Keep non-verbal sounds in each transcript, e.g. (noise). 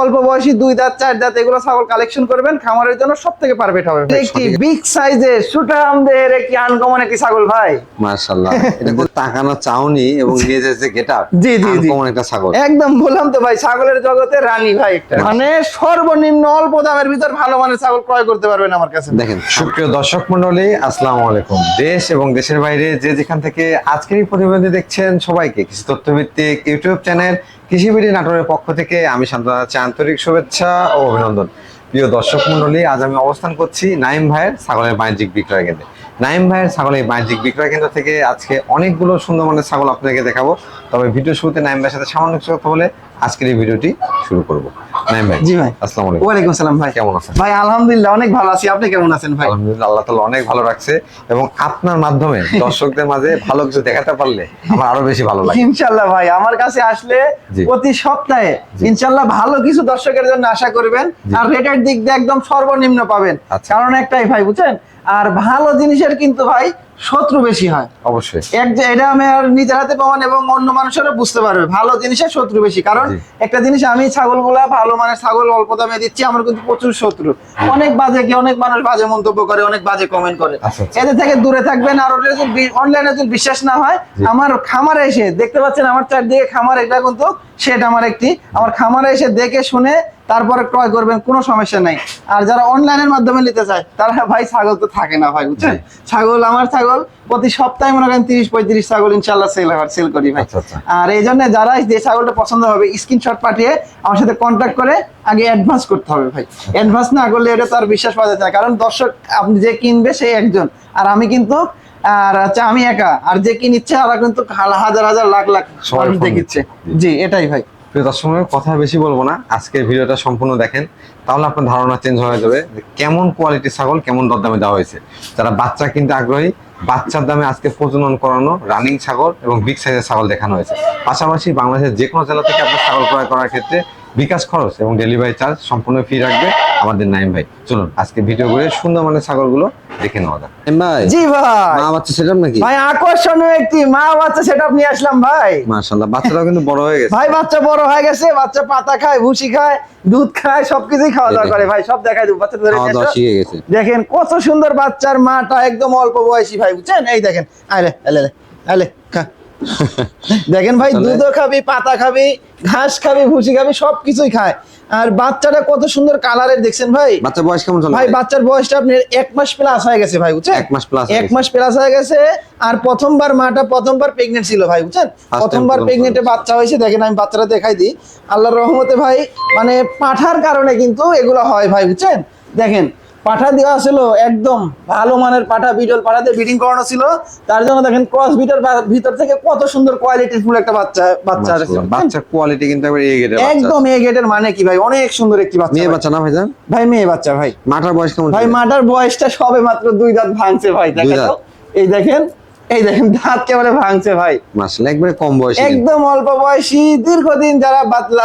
অল্প বয়সী দুই দাঁত চার দাঁত এগুলো ছাগল কালেকশন করবেন খামারের জন্য সব থেকে পারফেক্ট হবে একটি বিগ সাইজের সুটামদের একটি আনকমন একটি ছাগল ভাই। মাশাআল্লাহ এটা তো তাকানো চাউনি এবং নিয়ে যাচ্ছে গেটআপ জি, জি, জি। কেমন একটা ছাগল। একদম বললাম তো ভাই ছাগলের জগতে রানী ভাই একটা। মানে সর্বনিম্ন অল্প দামের ভিতর ভালো মানের ছাগল ক্রয় করতে পারবেন আমার কাছে। দেখেন সুপ্রিয় দর্শক মন্ডলী আসসালামু আলাইকুম। দেশ এবং দেশের বাইরে যে যেখান থেকে আজকের এই প্রতিবেদন দেখছেন সবাইকে কৃষি তথ্যভিত্তিক ইউটিউব চ্যানেল কৃষিবিড়ি নাটোরের পক্ষ থেকে আমি শান্তনাথ আন্তরিক শুভেচ্ছা ও অভিনন্দন। প্রিয় দর্শক মন্ডলী আজ আমি অবস্থান করছি নাইম ভাইয়ের ছাগলের বাণিজ্যিক বিক্রয় কেন্দ্রে। নাইম ভাইয়ের ছাগলের বাণিজ্যিক বিক্রয় কেন্দ্র থেকে আজকে অনেকগুলো সুন্দর মানের ছাগল আপনাকে দেখাবো। তবে ভিডিও শুরুতে নাইম ভাইয়ের সাথে সামান্য কিছু কথা বলে আজকের এই ভিডিওটি শুরু করব। নাইম ভাই জি ভাই। আসসালামু আলাইকুম। ওয়ালাইকুম সালাম ভাই। কেমন আছেন? ভাই আলহামদুলিল্লাহ অনেক ভালো আছি। আপনি কেমন আছেন ভাই? আলহামদুলিল্লাহ আল্লাহ তাআলা অনেক ভালো রাখছে এবং আপনার মাধ্যমে দর্শকদের মাঝে ভালো কিছু দেখাতে পারলে আমার আরও বেশি ভালো লাগে। ভাই আমার কাছে আসলে প্রতি সপ্তাহে ভালো কিছু দর্শকের জন্য আশা করবেন। আর রেটের দিক দিয়ে একদম সর্বনিম্ন পাবেন। আচ্ছা। কারণ একটাই ভাই বুঝছেন? আর ভালো জিনিসের কিন্তু ভাই শত্রু বেশি হয়। অবশ্যই। এক যে এটা আমি আর নিজের হাতে প্রমাণ এবং অন্য মানুষেরও বুঝতে পারবে। ভালো জিনিসের শত্রু বেশি। কারণ একটা জিনিস আমি ছাগলগুলা ভালো মানে ছাগল অল্প দামে দিচ্ছি আমার কিন্তু প্রচুর শত্রু। অনেক বাজে কি অনেক মানুষ বাজে মন্তব্য করে অনেক বাজে কমেন্ট করে। আচ্ছা, আচ্ছা। এদের থেকে দূরে থাকবেন আর ওটা যদি অনলাইনে যদি বিশ্বাস না হয় আমার খামারে এসে দেখতে পাচ্ছেন আমার চারদিকে খামার এটা কিন্তু সেট আমার একটি। আমার খামারে এসে দেখে শুনে তারপরে ক্রয় করবেন কোনো সমস্যা নাই। আর যারা অনলাইনের মাধ্যমে নিতে চায় তারা ভাই ছাগল তো থাকে না ভাই বুঝছেন? ছাগল আমার ছাগল প্রতি সপ্তাহে মনে করেন তিরিশ পঁয়ত্রিশ ছাগল ইনশাল্লাহ সেল হয় সেল করি ভাই। আচ্ছা, আচ্ছা। আর এই জন্য যারা যে ছাগলটা পছন্দ হবে স্ক্রিনশট পাঠিয়ে আমার সাথে কন্ট্যাক্ট করে আগে অ্যাডভান্স করতে হবে ভাই। অ্যাডভান্স না করলে এটা তো আর বিশ্বাস পাওয়া যাচ্ছে না কারণ দর্শক আপনি যে কিনবে সেই একজন। আর আমি কিন্তু আর হচ্ছে আমি একা। আর যে কি নিচ্ছে ওরা কিন্তু হাজার হাজার লাখ লাখ মানুষ দেখিচ্ছে। জি এটাই ভাই। প্রিয় দর্শক কথা বেশি বলব না। আজকের ভিডিওটা সম্পূর্ণ দেখেন। তাহলে আপনার ধারণা চেঞ্জ হয়ে যাবে কেমন কোয়ালিটির ছাগল, কেমন দরদামে দেওয়া হয়েছে। যারা বাচ্চা কিনতে আগ্রহী, বাচ্চার দামে আজকে প্রজনন করানো রানিং ছাগল এবং বিগ সাইজের ছাগল দেখানো হয়েছে। পাশাপাশি বাংলাদেশের যে কোনো জেলা থেকে আপনার ছাগল ক্রয় করার ক্ষেত্রে বিকাশ খরচ এবং ডেলিভারি চার্জ সম্পূর্ণ ফ্রি রাখবে আমাদের নাইম ভাই। চলুন আজকে ভিডিও করে সুন্দর মানের ছাগলগুলো দেখে নেওয়া যাক। ভাই জি ভাই। মা বাচ্চা সেটাম নাকি? ভাই আকর্ষণীয় একটি মা বাচ্চা সেটা নিয়ে আসলাম ভাই। মাশাআল্লাহ বাচ্চাটাও কিন্তু বড় হয়ে গেছে। ভাই বাচ্চা বড় হয়ে গেছে বাচ্চা পাতা খায় ভুসি খায় দুধ খায় সবকিছুই খাওয়া দাওয়া করে ভাই সব দেখাই দেবো বাচ্চা ধরে খাওয়া দাওয়া শিখে গেছে। দেখেন কত সুন্দর বাচ্চার মাটা একদম অল্প বয়সী ভাই বুঝছেন? এই দেখেন আলে আলে, আলে খা। (laughs) দেখেন ভাই দুধও খাবি পাতা খাবি ঘাস খাবে ভুসি খাবে সবকিছুই খায়। আর বাচ্চাটা কত সুন্দর কালারের দেখছেন ভাই? বাচ্চা বয়স কেমন ভাই বাচ্চার বয়সটা আপনার এক মাস প্লাস হয়ে গেছে ভাই বুঝছেন? এক মাস প্লাস এক মাস প্লাস হয়ে গেছে আর প্রথমবার মাটা প্রথমবার প্রেগনেন্ট ছিল ভাই বুঝছেন? প্রথমবার প্রথম প্রেগনেন্টে বাচ্চা হয়েছে দেখেন আমি বাচ্চাটা দেখাই দিই। আল্লাহর রহমতে ভাই মানে পাঠার কারণে কিন্তু এগুলো হয় ভাই বুঝছেন? দেখেন পাঠা দেওয়া ছিল একদম ভালো মানের পাঠা বিটল পাঠাতে বিডিং করানো ছিল। তার জন্য দেখেন ক্রস বিটার ভিতর থেকে কত সুন্দর কোয়ালিটি ফুল একটা বাচ্চা বাচ্চা আসছে, বাচ্চা কোয়ালিটি কিন্তু একবার এ গেটের একদম এ গেটের মানে কি ভাই? অনেক সুন্দর একটি বাচ্চা মেয়ে বাচ্চা না ভাইজান ভাই মেয়ে বাচ্চা ভাই। মাটার বয়স কেমন ভাই মাঠার মাটার বয়সটা সবে মাত্র দুই দাঁত ভাঙছে ভাই দেখেন। এই দেখেন এই দেখেন দাঁত ভাঙছে ভাই? মাশাআল্লাহ একবারে কম বয়সী একদম অল্প বয়সী দীর্ঘদিন যারা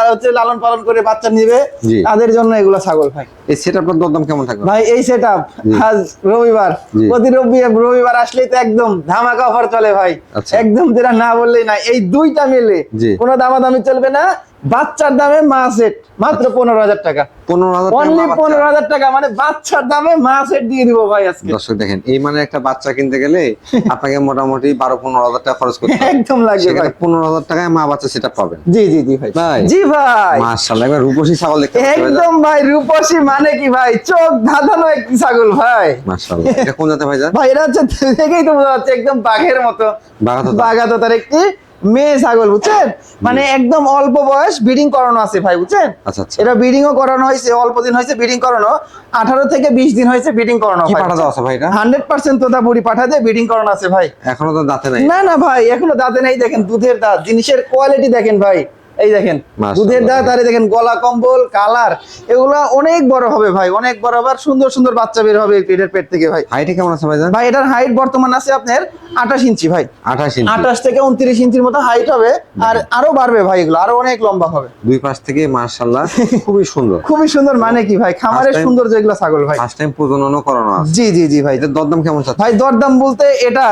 হচ্ছে লালন পালন করে বাচ্চা নিবে তাদের জন্য এগুলো ছাগল ভাই। এই সেটআপটার দরদাম কেমন থাকবে? ভাই এই সেট জি। আজ রবিবার প্রতি রবি রবিবার আসলেই তো একদম ধামাকা অফার চলে ভাই। আচ্ছা। একদম যেটা না বললেই না এই দুইটা মিলে। কোনো দামাদামি চলবে না বাচ্চার দামে মা সেট মাত্র পনেরো হাজার টাকা। পনেরো হাজার অনলি পনেরো হাজার টাকা মানে বাচ্চার দামে মা সেট দিয়ে দিব ভাই আজকে। দর্শক দেখেন এই মানে একটা বাচ্চা কিনতে গেলে (laughs) আপনাকে মোটামুটি বারো পনেরো হাজার টাকা খরচ করতে একদম লাগবে ভাই। পনেরো হাজার টাকায় মা বাচ্চা সেটা পাবেন। জি জি জি ভাই। ভাই। জি ভাই। মাশাআল্লাহ একবার রূপসী ছাগল দেখতে একদম ভাই রূপসী মানে কি ভাই? চোখ ধাঁধানো একটি ছাগল ভাই। মাশাআল্লাহ এটা কোন জাতে ভাইজান ভাই এটা হচ্ছে দেখেই তো বোঝা যাচ্ছে একদম বাঘের মতো। বাঘাতোতা। বাঘাততার একটি মেয়ে ছাগল বুঝছেন? মানে একদম অল্প বয়স ব্রিডিং করানো আছে ভাই বুঝছেন? আচ্ছা আচ্ছা। এটা ব্রিডিং ও করানো হয়েছে অল্প দিন হয়েছে ব্রিডিং করানো। আঠারো থেকে বিশ দিন হয়েছে ব্রিডিং করানো ভাই। হান্ড্রেড পার্সেন্ট তোতা বুড়ি পাঠা দিয়ে ব্রিডিং করানো আছে ভাই। এখনও তো দাঁতে নাই। না না ভাই এখনও দাঁতে নাই দেখেন দুধের দাঁত জিনিসের কোয়ালিটি দেখেন ভাই। এই দেখেন দুধের দাঁত আর দেখেন গলা কম্বল কালার এগুলো অনেক বড় হবে ভাই অনেক বড় হবে আর সুন্দর সুন্দর বাচ্চা বের হবে এটার পেট থেকে ভাই। হাইটে কেমন আছে ভাইজান? ভাই এটার হাইট বর্তমান আছে আপনার আঠাশ ইঞ্চি ভাই। আঠাশ ইঞ্চি। আঠাশ থেকে উনত্রিশ ইঞ্চির মতো হাইট হবে আর আরও বাড়বে ভাই এগুলো আরও অনেক লম্বা হবে। দুই পাশ থেকে মাশাআল্লাহ খুবই সুন্দর। (laughs) খুবই সুন্দর মানে কি ভাই খামারের সুন্দর যেগুলো ছাগল ভাই। ফার্স্ট টাইম প্রজননও করানো আছে। জি জি জি ভাই। দরদাম কেমন ভাই দরদাম বলতে এটা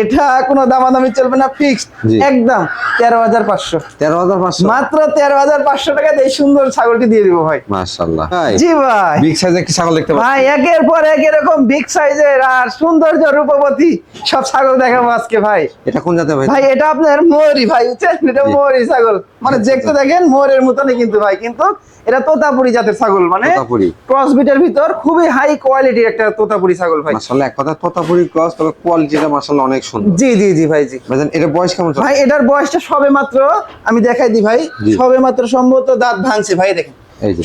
এটা কোনো দামাদামি চলবে না ফিক্সড একদম তেরো হাজার পাঁচশো। তেরো হাজার পাঁচশো। মাত্র তেরো হাজার পাঁচশো এই সুন্দর ছাগলটি দিয়ে দিব ভাই। মাশাল্লাহ জি ভাই। বিগ সাইজ একটি ছাগল দেখতে ভাই একের পর এক এরকম বিগ সাইজের আর সৌন্দর্য রূপবতী সব ছাগল দেখাবো আজকে ভাই। এটা কোন জাতের ভাই? ভাই এটা আপনার ময়ূরী ভাই বুঝছেন? এটা। ময়ূরী ছাগল। মানে দেখতে দেখেন ময়ূরের মতনই কিন্তু ভাই কিন্তু এটা তোতাপুরি জাতের ছাগল মানে তোতাপুরি। ক্রস ব্রিডের ভিতর খুবই হাই কোয়ালিটির একটা তোতাপুরি ছাগল ভাই। মাশাআল্লাহ এক কথা তোতাপুরি ক্রস তবে কোয়ালিটিটা মাশাআল্লাহ অনেক সুন্দর। জি জি জি ভাই জি। ভাইজান এটা বয়স কেমন ভাই এটার বয়সটা সবে মাত্র আমি দেখাই দিই ভাই। সবে মাত্র সম্ভবত দাঁত ভাঙছে ভাই দেখেন।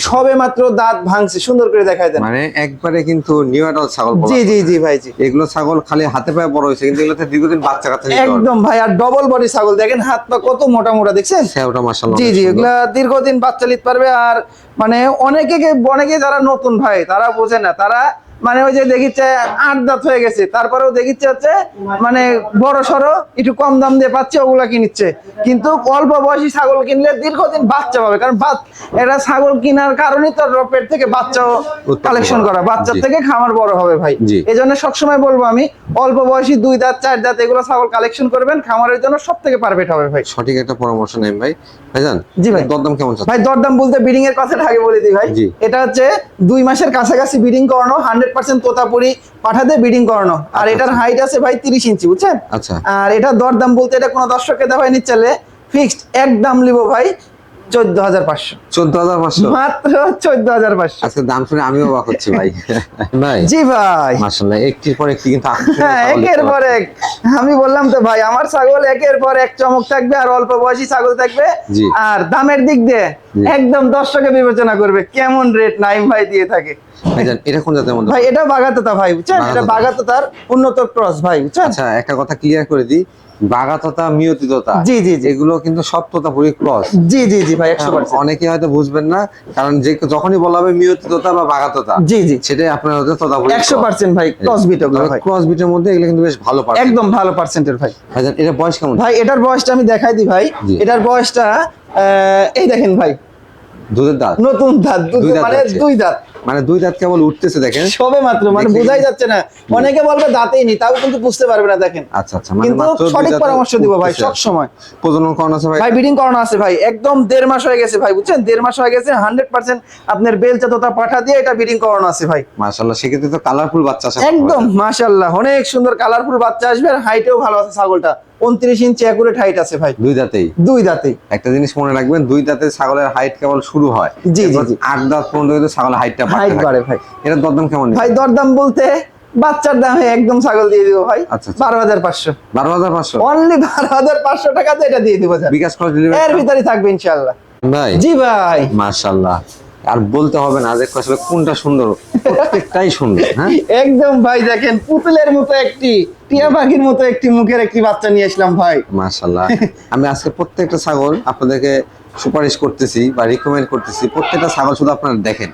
সবে মাত্র দাঁত ভাঙছে সুন্দর করে দেখায় দেন। মানে একবারে কিন্তু নিউ অ্যাডাল্ট ছাগল জি জি জি ভাই জি। এগুলো ছাগল খালি হাতে পায়ে বড় হয়েছে কিন্তু এগুলোতে দীর্ঘদিন বাচ্চা কাচ্চা একদম ভাই আর ডবল বডি ছাগল দেখেন হাত পা কত মোটা মোটা দেখছেন? সেওটা মাশাল্লাহ জি জি। এগুলা দীর্ঘদিন বাচ্চা নিতে পারবে আর মানে অনেকে অনেকে যারা নতুন ভাই তারা বোঝে না তারা মানে ওই যে দেখিচ্ছে আট দাঁত হয়ে গেছে। তারপরেও দেখিচ্ছে হচ্ছে মানে বড় সড়ো একটু কম দাম দিয়ে পাচ্ছে ওগুলা কিনছে কিন্তু অল্প বয়সী ছাগল কিনলে দীর্ঘদিন বাচ্চা পাবে। কারণ এটা ছাগল কেনার কারণেই তো পেট থেকে বাচ্চা উৎপন্ন কালেকশন করা করা। বাচ্চা থেকে খামার বড় হবে ভাই। এই জন্য সবসময় বলব আমি অল্প বয়সী দুই দাঁত চার দাঁত এগুলো ছাগল কালেকশন করবেন খামারের জন্য সব থেকে পারফেক্ট হবে ভাই। সঠিক একটা পরামর্শ নেন ভাই। ভাইজান জি ভাই। দরদাম কেমন ভাই দরদাম বলতে বিডিং এর কথাটা আগে বলে দিই ভাই। এটা হচ্ছে দুই মাসের কাছাকাছি বিডিং করানো হান্ড্রেড পার্সেন্ট তোতাপুরি পাঠাতে বিডিং করানো। আর এটার হাইট আছে ভাই তিরিশ ইঞ্চি বুঝছেন? আচ্ছা। আর এটা দরদাম বলতে এটা কোনো দর্শককে দেওয়া নিচ্ছে ফিক্সড এক দাম লিবো ভাই। চোদ্দ হাজার পাঁচশো। চোদ্দ হাজার পাঁচশো? মাত্র চোদ্দ হাজার পাঁচশো। আজকে দাম শুনে আমিও অবাক হচ্ছি ভাই। ভাই জি ভাই। মাশাল্লাহ একটির পর একটি কিন্তু আকর্ষণীয় হ্যাঁ ছাগল দেখতে একের পর এক। আমি বললাম তো ভাই আমার ছাগল একের পর এক চমক থাকবে আর অল্প বয়সী ছাগল থাকবে। আর দামের দিক দিয়ে। একদম দর্শকে বিবেচনা করবে কেমন রেট নাইম ভাই দিয়ে থাকে। এটা কোন জাতের মধ্যে? ভাই এটা বাগাতোতা ভাই বুঝছেন? এটা বাগাতোতা। বাগাতোতার উন্নত ক্রস ভাই বুঝছেন? আচ্ছা একটা কথা ক্লিয়ার করে দিই। বাগাততা মিয়তিততা জি, জি। এগুলো কিন্তু সব পুরি ক্রস জি জি জি ভাই একশো পার্সেন্ট অনেকে হয়তো বুঝবেন না কারণ যে যখনই বলা হবে মিয়তিততা বা বাগাততা জি জি। সেটাই আপনার ততা পুরি একশো পার্সেন্ট ভাই ক্রস বিট ওগুলো ভাই। ক্রস বিটের মধ্যে এগুলো কিন্তু বেশ ভালো পার্সেন্ট একদম ভালো পার্সেন্টের ভাই। ভাই এটা বয়স কেমন? ভাই এটার বয়সটা আমি দেখাই দিই ভাই। এটার বয়সটা আহ, এই দেখেন ভাই দুধের দাঁত। নতুন দাঁত মানে দুই দাঁত। মানে দুই দাঁত কেবল উঠতেছে দেখেন। সবে মাত্র মানে বোঝাই যাচ্ছে না। অনেকে বলবে দাঁতেই নি তাও কিন্তু বুঝতে পারবে না দেখেন। আচ্ছা আচ্ছা মানে কিন্তু সঠিক পরামর্শ দিব ভাই সব সময় প্রজনন করানো আছে ভাই? ভাই বিডিং করানো আছে ভাই একদম দেড় মাস হয়ে গেছে ভাই বুঝছেন? দেড় মাস হয়ে গেছে হান্ড্রেড পার্সেন্ট আপনার বেলচা তোতা পাঠা দিয়ে এটা বিডিং করানো আছে ভাই। মাশাআল্লাহ সেক্ষেত্রে তো কালারফুল বাচ্চা আসে একদম মাশাল্লাহ অনেক সুন্দর কালারফুল বাচ্চা আসবে আর হাইটেও ভালো আছে ছাগলটা। উনত্রিশ ইঞ্চি অ্যাকুরেট হাইট আছে ভাই। দুই দাঁতেই? দুই দাঁতে একটা জিনিস মনে রাখবেন দুই দাঁতে ছাগলের হাইট কেবল শুরু হয়। জি, জি, আট দাঁত পর্যন্ত কিন্তু ছাগলের হাইটটা হাইট বাড়ে ভাই। এটা দরদাম কেমন ভাই দরদাম বলতে বাচ্চার দামে একদম ছাগল দিয়ে দিব ভাই। আচ্ছা, আচ্ছা। বারো হাজার পাঁচশো। বারো হাজার পাঁচশো? অনলি বারো হাজার পাঁচশো টাকাতে এটা দিয়ে দিব বিকাশ খরচ এর ভিতরে থাকবে ইনশাল্লাহ ভাই। জি ভাই। মাশাআল্লাহ। আর বলতে হবে না যে আসলে কোনটা সুন্দর প্রত্যেকটাই সুন্দর হ্যাঁ? একদম ভাই দেখেন পুতুলের মতো একটি টিয়া পাখির মতো একটি মুখের একটি বাচ্চা নিয়ে আসলাম ভাই। মাশাআল্লাহ। আমি আজকে প্রত্যেকটা ছাগল আপনাদেরকে সুপারিশ করতেছি বা রিকমেন্ড করতেছি প্রত্যেকটা ছাগল শুধু আপনারা দেখেন।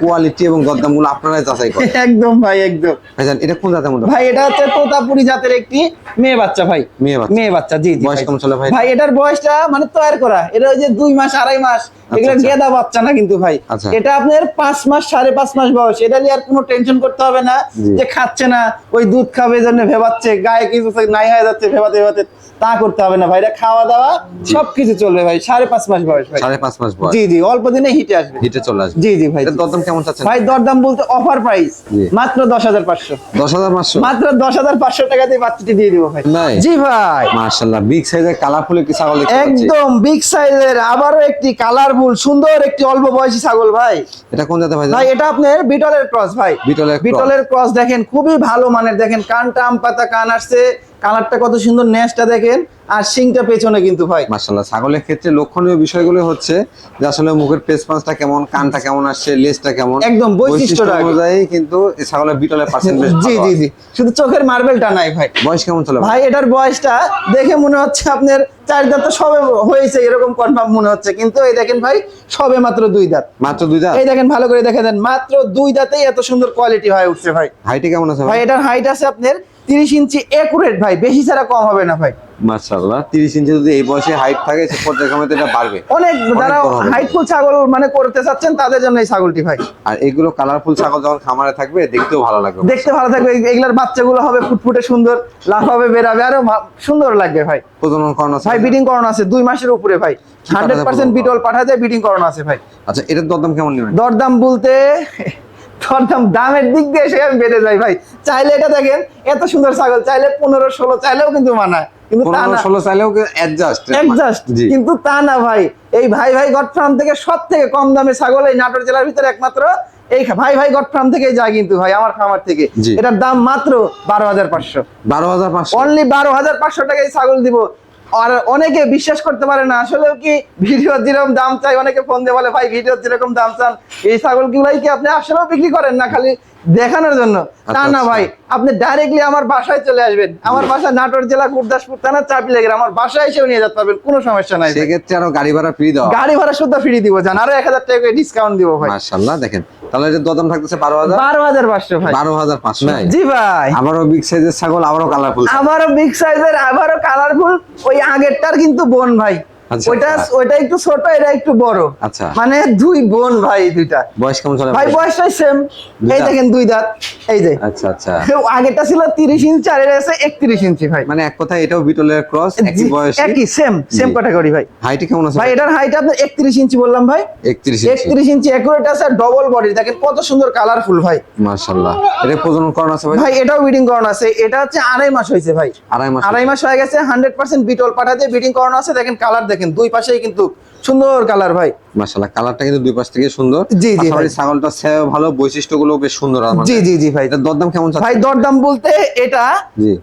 কোয়ালিটি এবং দরদামগুলো আপনারাই যাচাই করেন। (laughs) একদম ভাই একদম। ভাইজান এটা কোন জাতের মধ্যে ভাই এটা হচ্ছে তোতাপুরি জাতের একটি মেয়ে বাচ্চা ভাই। মেয়ে বাচ্চা। মেয়ে বাচ্চা জি জি বয়স। কেমন চলে ভাই? ভাই এটার বয়সটা মানে তৈরি করা। এটা ওই যে দুই মাস আড়াই মাস। এগুলো আচ্ছা। গেদা বাচ্চা না কিন্তু ভাই। আচ্ছা। এটা আপনার পাঁচ মাস সাড়ে পাঁচ মাস বয়স। এটা নিয়ে আর কোনো টেনশন করতে হবে না যে খাচ্ছে না ওই দুধ খাবে জন্য ভেবাচ্ছে গায়ে কিছু নাই হয়ে যাচ্ছে ভেবাতে ভেবাতে তা করতে হবে না ভাই। এটা খাওয়া দাওয়া সবকিছু চলবে ভাই সাড়ে পাঁচ মাস বয়স ভাই। সাড়ে পাঁচ মাস বয়স। জি জি অল্প দিনে হিটে আসবে। হিটে চলে আসবে। জি জি ভাই। দরদাম কেমন চাচ্ছেন? ভাই দরদাম বলতে অফার প্রাইস মাত্র দশ হাজার পাঁচশো। দশ হাজার পাঁচশো? মাত্র দশ হাজার পাঁচশো টাকা দিয়ে বাচ্চাটি দিয়ে দিব ভাই। জি ভাই। বিগ সাইজের কালারফুল একটি ছাগল একদম বিগ সাইজের আবারও একটি কালারফুল সুন্দর একটি অল্প বয়সী ছাগল ভাই। এটা কোন জাতের ভাই? ভাই এটা আপনার বিটলের ক্রস ভাই। বিটলের বিটলের ক্রস দেখেন খুবই ভালো মানের। দেখেন কানটা আম পাতা কান আসছে। কালারটা কত সুন্দর নেসটা দেখেন আর শিংটা পেছনে কিন্তু ভাই। মাশাআল্লাহ ছাগলের ক্ষেত্রে লক্ষণীয় বিষয়গুলো হচ্ছে যে আসলে মুখের পেস পাঁচটা কেমন কানটা কেমন আসছে লেজটা কেমন। একদম বৈশিষ্ট্যটা অনুযায়ী কিন্তু এই ছাগলের বিটলের পার্সেন্টেজ জি জি জি। শুধু চোখের মার্বেলটা নাই ভাই। বয়স কেমন চলে ভাই এটার বয়সটা দেখে মনে হচ্ছে আপনার চার দাঁত তো সবে হয়েছে এরকম কনফার্ম মনে হচ্ছে। কিন্তু এই দেখেন ভাই সবে মাত্র দুই দাঁত। মাত্র দুই দাঁত? এই দেখেন ভালো করে দেখে দেন। মাত্র দুই দাঁতেই এত সুন্দর কোয়ালিটি হয়ে উঠছে ভাই। হাইটে কেমন আছে ভাই? এটার হাইট আছে আপনার তিরিশ ইঞ্চি একুরেট ভাই বেশি ছাড়া কম হবে না ভাই। মাশাআল্লাহ 30 ইঞ্চি যদি এই বয়সে হাইট থাকে সে পর্যায়ক্রমে এটা বাড়বে। অনেক যারা হবে। হাইটফুল ছাগল মানে করতে চাচ্ছেন তাদের জন্য এই ছাগলটি ভাই। আর এগুলো কালারফুল ছাগল যখন খামারে থাকবে দেখতেও ভালো লাগবে। দেখতে ভালো থাকবে এগুলার বাচ্চাগুলো হবে ফুটফুটে সুন্দর লাফাবে বেরাবে আরও সুন্দর লাগবে ভাই। প্রজনন করানো আছে। ভাই বিডিং করানো আছে দুই মাসের উপরে ভাই। হান্ড্রেড পার্সেন্ট প্রজনন বিটল পাঠা যায় বিডিং করানো আছে ভাই। আচ্ছা এটার দরদাম কেমন নেবেন? দরদাম বলতে দরদাম দামের দিক দিয়ে সে আমি বেড়ে যাই ভাই। চাইলে এটা দেখেন এত সুন্দর ছাগল চাইলে পনেরো ষোলো চাইলেও কিন্তু মানায় কিন্তু তা না। ষোলো চাইলেও অ্যাডজাস্ট Adjust, কিন্তু তা না ভাই। এই ভাই ভাই গড ফার্ম থেকে সব থেকে কম দামে ছাগল এই নাটোর জেলার ভিতরে একমাত্র এই ভাই ভাই গড ফার্ম থেকেই যায় কিন্তু ভাই আমার খামার থেকে। এটার দাম মাত্র বারো হাজার পাঁচশো। বারো হাজার পাঁচশো। অনলি বারো হাজার পাঁচশো টাকায় ছাগল দিব। আর অনেকে বিশ্বাস করতে পারে না আসলে কি ভিডিও যেরকম দাম চাই, অনেকে ফোন দিয়ে বলে, ভাই ভিডিও যেরকম দাম চান, এই ছাগল গুলাই কি আপনি আসলেও বিক্রি করেন না? খালি দেখানোর জন্য। তা আচ্ছা, না আচ্ছা। ভাই আপনি ডাইরেক্টলি আমার বাসায় চলে আসবেন। আমার বাসা নাটোর জেলা গুরদাসপুর থানা চাপি লেগে আমার বাসায় এসেও নিয়ে যেতে পারবেন কোনো সমস্যা নাই সেক্ষেত্রে আরও গাড়ি ভাড়া ফ্রি দেওয়া গাড়ি ভাড়া শুদ্ধ ফ্রি দিব জান। আরও এক হাজার টাকা ডিসকাউন্ট দিব ভাই। মাশাআল্লাহ দেখেন। তাহলে দরদাম থাকতেছে বারো হাজার? বারো হাজার পাঁচশো ভাই। বারো হাজার পাঁচশো জি ভাই। আবারও বিগ সাইজের ছাগল আবারও কালারফুল আবারও বিগ সাইজের আবারও কালারফুল ওই আগেরটার কিন্তু বোন ভাই। ওইটা আচ্ছা। ওইটা একটু ছোট এটা একটু বড়। আচ্ছা। মানে দুই বোন ভাই দুইটা। বয়স কেমন চলে ভাই বয়সটাই সেম এই দেখেন দুই দাঁত। এই যে। আচ্ছা আচ্ছা। (laughs) আগেরটা ছিল তিরিশ ইঞ্চি আর এটা আছে একত্রিশ ইঞ্চি ভাই। মানে এক কথায় এটাও বিটলের ক্রস একই বয়স? একই সেম সেম ক্যাটাগরি ভাই। হাইটে কেমন আছে? ভাই এটার হাইট আপনার একত্রিশ ইঞ্চি বললাম ভাই। একত্রিশ ইঞ্চি। আছে ডবল বডি দেখেন কত সুন্দর কালারফুল ভাই। মাশাআল্লাহ। এটা প্রজনন করানো আছে ভাই? ভাই এটাও বিডিং করানো আছে। এটা হচ্ছে আড়াই মাস হয়েছে ভাই। আড়াই মাস আড়াই মাস হয়ে গেছে হান্ড্রেড পার্সেন্ট বিটল পাঠা দিয়ে বিডিং করানো আছে। দেখেন কালার দেখেন। দুই পাশেই কিন্তু সুন্দর কালার ভাই। মাশাআল্লাহ কালারটা কিন্তু দুই পাশ থেকে সুন্দর। জি, জি, ভাই। ছাগলটা ভালো বৈশিষ্ট্যগুলো বেশ সুন্দর আমার জি জি জি ভাই। এটার দরদাম কেমন ভাই দরদাম বলতে এটা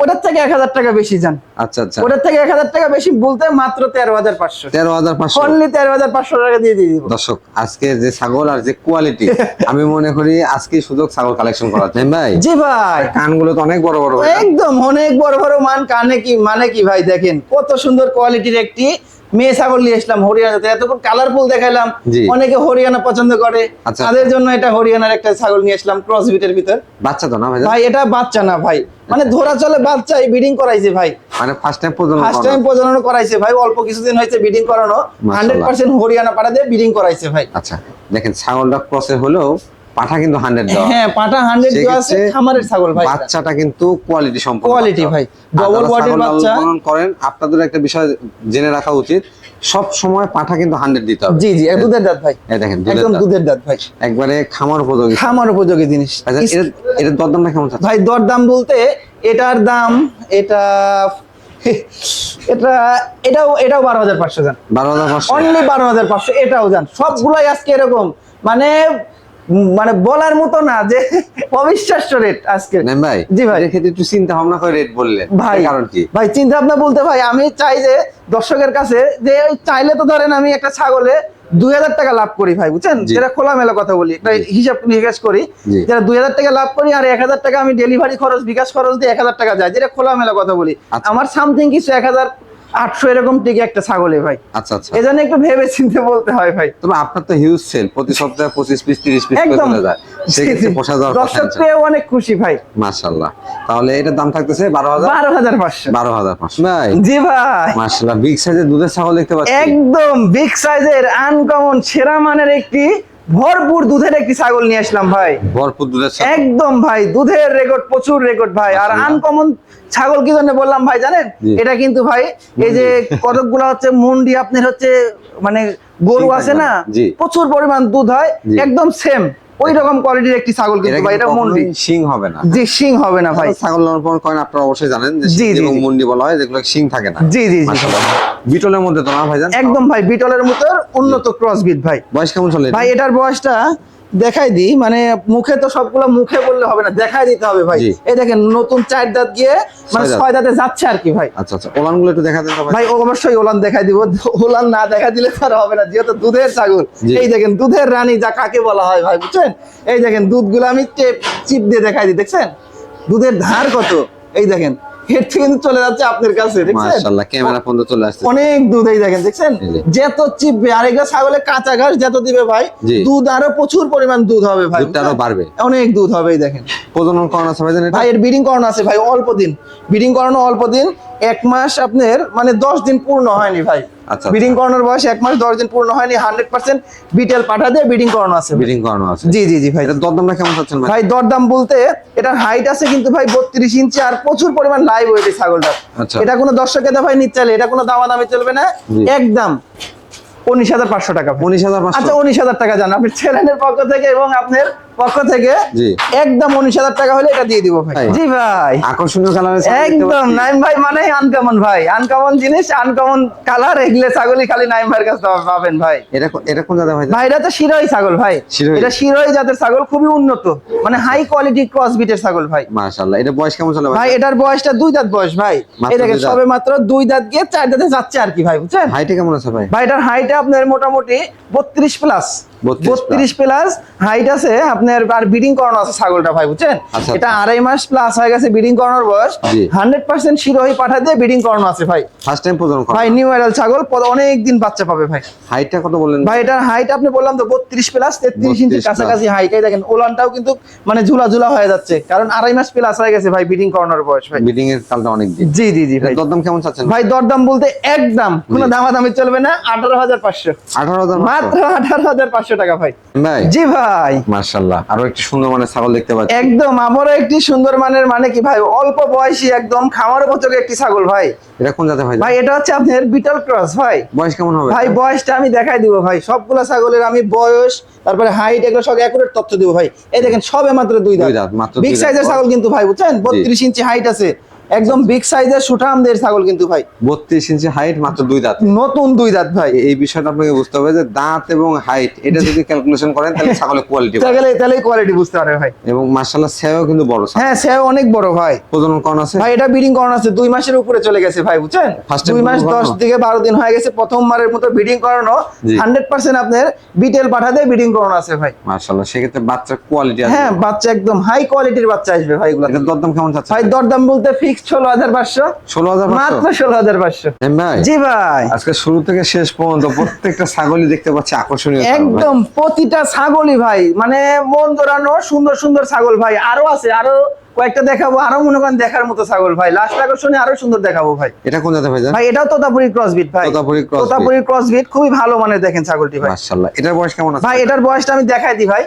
ওটার থেকে এক হাজার টাকা বেশি যান। আচ্ছা আচ্ছা। ওটার থেকে এক হাজার টাকা বেশি বলতে মাত্র তেরো হাজার পাঁচশো। তেরো হাজার পাঁচশো। অনলি তেরো হাজার পাঁচশো টাকা দিয়ে দিয়ে দিব। দর্শক আজকে যে ছাগল আর যে কোয়ালিটি (laughs) আমি মনে করি আজকে সুযোগ ছাগল কালেকশন করা তাই ভাই? জি ভাই। কানগুলো তো অনেক বড় বড় একদম অনেক বড় বড় মান কানে কি মানে কি ভাই দেখেন কত সুন্দর কোয়ালিটির একটি মেয়ে ছাগল নিয়ে আসলাম হরিয়ানাতে। এতক্ষণ কালারফুল দেখাইলাম। অনেকে হরিয়ানা পছন্দ করে। আচ্ছা। তাদের জন্য এটা হরিয়ানার একটা ছাগল নিয়ে আসলাম ক্রস বিটের ভিতর। বাচ্চা তো না ভাই? ভাই এটা বাচ্চা না ভাই। মানে ধরা চলে বাচ্চাই ব্রিডিং করাইছে ভাই। মানে ফার্স্ট টাইম প্রজনন ফার্স্ট টাইম প্রজনন করাইছে ভাই অল্প কিছুদিন হয়েছে ব্রিডিং করানো। মাশাআল্লাহ। হান্ড্রেড পার্সেন্ট হরিয়ানা পাড়া দিয়ে ব্রিডিং করাইছে ভাই। আচ্ছা দেখেন ছাগলটা ক্রসে হলেও পাঠা কিন্তু হান্ড্রেড দেওয়া হ্যাঁ পাটা হান্ড্রেড দেওয়া আছে খামারের ছাগল ভাই। বাচ্চাটা কিন্তু কোয়ালিটি সম্পন্ন বাচ্চা। ভাই। আর Double যারা body র ছাগল বাচ্চা। করেন আপনাদের একটা বিষয় জেনে রাখা উচিত সব সময় পাঠা কিন্তু হান্ড্রেড দিতে হবে। জি জি দুধের দাঁত ভাই। এই দেখেন একদম দুধের দাঁত ভাই। একবারে খামার উপযোগী। খামার উপযোগী জিনিস। আচ্ছা এর এর দরদামটা কেমন ভাই দর দাম বলতে এটার দাম এটা এটা এটাও এটাও বারো হাজার পাঁচশো যান। বারো হাজার পাঁচশো। অনলি বারো হাজার পাঁচশো এটাও যান। সবগুলাই আজকে এরকম। মানে মানে বলার মতো না যে (laughs) অবিশ্বাস্য রেট আজকে। ভাই জি ভাই। এর ক্ষেত্রে একটু চিন্তা ভাবনা করে রেট বললেন। ভাই কারণ কি? ভাই চিন্তা ভাবনা বলতে ভাই আমি চাই যে দর্শকের কাছে যে ওই চাইলে তো ধরেন আমি একটা ছাগলে দুই হাজার টাকা লাভ করি ভাই বুঝছেন। যেটা খোলামেলা কথা বলি একটা হিসাব নিকাশ করি যেটা দুই হাজার টাকা লাভ করি আর এক হাজার টাকা আমি ডেলিভারি খরচ বিকাশ খরচ দিয়ে এক হাজার টাকা যায় যেটা খোলামেলা কথা বলি। আচ্ছা। আমার সামথিং কিছু এক হাজার আটশো এরকম একটা ছাগলে ভাই। আচ্ছা আচ্ছা। এই জন্য একটু ভেবে চিন্তে বলতে হয় ভাই। তবে আপনার তো হিউজ সেল প্রতি সপ্তাহে পঁচিশ পিস তিরিশ পিস একদম। চলে যায়। সেক্ষেত্রে (laughs) পোষা যাওয়ার দর্শক পেয়ে অনেক খুশি ভাই। মাশাল্লাহ তাহলে এটার দাম থাকতেছে বারো হাজার? বারো হাজার পাঁচশো। বারো হাজার পাঁচশো। ভাই। জি ভাই। মাশাল্লাহ বিগ সাইজের দুধের ছাগল দেখতে পাচ্ছি। একদম বিগ সাইজের আনকমন সেরা মানের একটি ভরপুর দুধের একটি ছাগল নিয়ে আসলাম ভাই। ভরপুর দুধের একদম ভাই দুধের রেকর্ড প্রচুর রেকর্ড ভাই। আর। আনকমন ছাগল কি জন্য বললাম ভাই জানেন? এটা কিন্তু ভাই এই যে কতকগুলো হচ্ছে মুন্ডি আপনার হচ্ছে মানে গরু আছে। না? প্রচুর পরিমাণ দুধ হয় একদম সেম ওই রকম কোয়ালিটির একটি ছাগল কিন্তু ভাই এটা মুন্ডি। সিং হবে না। জি শিং হবে না ভাই। ছাগল লালন করেন আপনারা অবশ্যই জানেন যে। মুন্ডি বলা হয় যেগুলো শিং থাকে না। জি জি জি। বিটলের মধ্যে তো না ভাইজান? একদম ভাই বিটলের মতো উন্নত ক্রস ক্রসবিট ভাই। বয়স কেমন চলে ভাই এটার বয়সটা দেখাই দিই মানে মুখে তো সবগুলো মুখে বললে হবে না দেখাই দিতে হবে ভাই। এই দেখেন নতুন চার দাঁত গিয়ে মানে ছয় দাঁত। যাচ্ছে আর কি ভাই। আচ্ছা আচ্ছা ওলানগুলো একটু দেখা দেন ভাই অবশ্যই ওলান দেখাই দিব। ওলান না দেখা দিলে তো আর হবে না যেহেতু দুধের ছাগল। এই দেখেন দুধের রানী যা কাকে বলা হয় ভাই বুঝছেন? এই দেখেন দুধগুলো আমি টেপ চিপ দিয়ে দেখাই দিই দেখছেন? দুধের ধার কত? এই দেখেন থেকে চলে যাচ্ছে আপনার কাছে দেখছেন? মাশাআল্লাহ ক্যামেরা পর্যন্ত চলে আসছে অনেক দুধ এই দেখেন দেখছেন। যত চিপবে আর এগুলো ছাগলে কাঁচা ঘাস যত দিবে ভাই দুধ আরও প্রচুর পরিমাণ দুধ হবে ভাই। দুধ আরও বাড়বে। অনেক দুধ হবে দেখেন। প্রজনন করানো আছে ভাই ভাই এর ব্রিডিং করানো আছে ভাই অল্প দিন। ব্রিডিং করানো অল্প দিন এক মাস আপনার মানে দশ দিন পূর্ণ হয়নি ভাই। আচ্ছা, ব্রিডিং করানোর বয়স এক মাস দশ দিন পূর্ণ হয়নি হান্ড্রেড পার্সেন্ট বিটেল পাঠা দিয়ে ব্রিডিং করানো আছে বিডিং ব্রিডিং করানো আছে। জি জি জি ভাই। দরদামটা কেমন চাচ্ছেন ভাই? দরদাম বলতে এটার হাইট আছে কিন্তু ভাই বত্রিশ ইঞ্চি আর প্রচুর পরিমাণ লাইভ হয়েছে ছাগলটা আচ্ছা। এটা কোনো দর্শকের ভাই নিচ্ছে এটা কোনো দামাদামি চলবে না। একদম। উনিশ হাজার পাঁচশো টাকা। উনিশ হাজার আচ্ছা উনিশ হাজার টাকা জান। আপনি পক্ষ থেকে এবং আপনার পক্ষ থেকে একদম উনিশ হাজার টাকা হলে এটা দিয়ে দিব ভাই। জি ভাই। আকর্ষণীয় কালার একদম নাইম ভাই মানে আনকমন ভাই। আনকমন জিনিস আনকমন কালার এগুলো ছাগলই খালি নাইম ভাইয়ের কাছে পাবেন ভাই। এটা কো- এটা কোন জায়গা ভাই? ভাই এটা তো শিরোই ছাগল ভাই। এটা শিরোই জাতের ছাগল খুবই উন্নত। মানে হাই কোয়ালিটি ক্রস বিটের ছাগল ভাই। মাশাআল্লাহ। এটা বয়স কেমন চলে ভাই এটার বয়সটা দুই দাঁত বয়স ভাই। দাঁত। সবে মাত্র দুই দাঁত গিয়ে চার দাঁতে যাচ্ছে আর কি ভাই বুঝছেন? হাইটে কেমন আছে ভাই? ভাই এটার হাইট আপনার মোটামুটি বত্রিশ প্লাস 32 বত্রিশ প্লাস। হাইট আছে আপনার আর ব্রিডিং করানো আছে ছাগলটা ভাই বুঝছেন? আচ্ছা, এটা আড়াই মাস প্লাস হয়ে গেছে ব্রিডিং করানোর বয়স। হান্ড্রেড পার্সেন্ট শিরোহী পাঠা দিয়ে ব্রিডিং করানো আছে ভাই। ফার্স্ট টাইম প্রজনন ভাই নিউ এডাল ছাগল অনেক দিন বাচ্চা পাবে ভাই। হাইটটা কত বললেন? ভাই এটার হাইট আপনি বললাম তো বত্রিশ প্লাস তেত্রিশ ইঞ্চির কাছাকাছি হাইট এই দেখেন ওলানটাও কিন্তু মানে ঝুলা ঝুলা হয়ে যাচ্ছে। কারণ আড়াই মাস প্লাস হয়ে গেছে ভাই ব্রিডিং করানোর বয়স ভাই। বিডিং এর কালটা অনেক দিন জি জি জি ভাই। দরদাম কেমন চাচ্ছেন? ভাই দরদাম বলতে একদম কোনো। দামাদামি চলবে না আঠারো হাজার পাঁচশো। আঠারো হাজার মাত্র আঠারো হাজার পাঁচশো টাকা ভাই। ভাই জি ভাই। মাশাআল্লাহ। আরও একটি সুন্দর মানের ছাগল দেখতে পাচ্ছি। একদম আমারও একটি সুন্দর মানের মানে কি ভাই? অল্প বয়সী একদম খামার উপযোগী একটি ছাগল ভাই। এটা কোন জাতে ভাই? ভাই এটা হচ্ছে আপনার বিটল ক্রস ভাই। বয়স কেমন হবে? ভাই বয়সটা আমি দেখাই দিব ভাই। সবগুলা ছাগলের আমি বয়স তারপরে হাইট এগুলো সব একুরেট তথ্য দিব ভাই। এই দেখেন সবে মাত্র দুই দাঁত, মাত্র বিগ সাইজের ছাগল কিন্তু ভাই বুঝছেন? বত্রিশ ইঞ্চি হাইট আছে। একদম বিগ সাইজের সুঠামদের ছাগল কিন্তু ভাই। বত্রিশ ইঞ্চি হাইট মাত্র দুই দাঁত। নতুন দুই দাঁত ভাই। এই বিষয়টা আপনাকে বুঝতে হবে যে দাঁত এবং হাইট এটা যদি ক্যালকুলেশন করেন তাহলে ছাগলের কোয়ালিটি (laughs) তাহলে তাহলে কোয়ালিটি বুঝতে পারবে ভাই। এবং মার্শাল্লাহ সেও কিন্তু বড়। হ্যাঁ সেও অনেক বড় ভাই। প্রজনন করানো আছে? ভাই এটা ব্রিডিং করানো আছে। দুই মাসের উপরে চলে গেছে ভাই বুঝছেন? দুই মাস দশ থেকে বারো দিন হয়ে গেছে। প্রথমবারের মতো ব্রিডিং করানো। হান্ড্রেড পার্সেন্ট আপনার বিটেল পাঠাতে ব্রিডিং করানো আছে ভাই। মার্শাল্লাহ সেক্ষেত্রে বাচ্চার কোয়ালিটি হ্যাঁ বাচ্চা একদম হাই কোয়ালিটির বাচ্চা আসবে ভাই এগুলো দরদাম কেমন চাচ্ছে ভাই দরদাম বলতে ফিক্স ষোলো হাজার পাঁচশো। ষোলো হাজার মাত্র ষোলো হাজার পাঁচশো। ভাই? জি ভাই। আজকে শুরু থেকে শেষ পর্যন্ত প্রত্যেকটা ছাগলই দেখতে পাচ্ছি আকর্ষণীয় একদম প্রতিটা ছাগলই ভাই। মানে মন জোড়ানো সুন্দর সুন্দর ছাগল ভাই। আরও আছে আরও কয়েকটা দেখাবো আরও মনে করেন দেখার মতো ছাগল ভাই। লাস্ট আকর্ষণে আরও সুন্দর দেখাবো ভাই। এটা কোন জাতে ভাই ভাই এটাও তোতাপুরি ক্রসবিট ভাই। তোতাপুরি crossbreed। তোতাপুরি ক্রসবিট খুবই ভালো মানে দেখেন ছাগলটি ভাই। মার্শাল্লাহ এটার বয়স কেমন আছে? ভাই এটার বয়সটা আমি দেখাই দিই ভাই।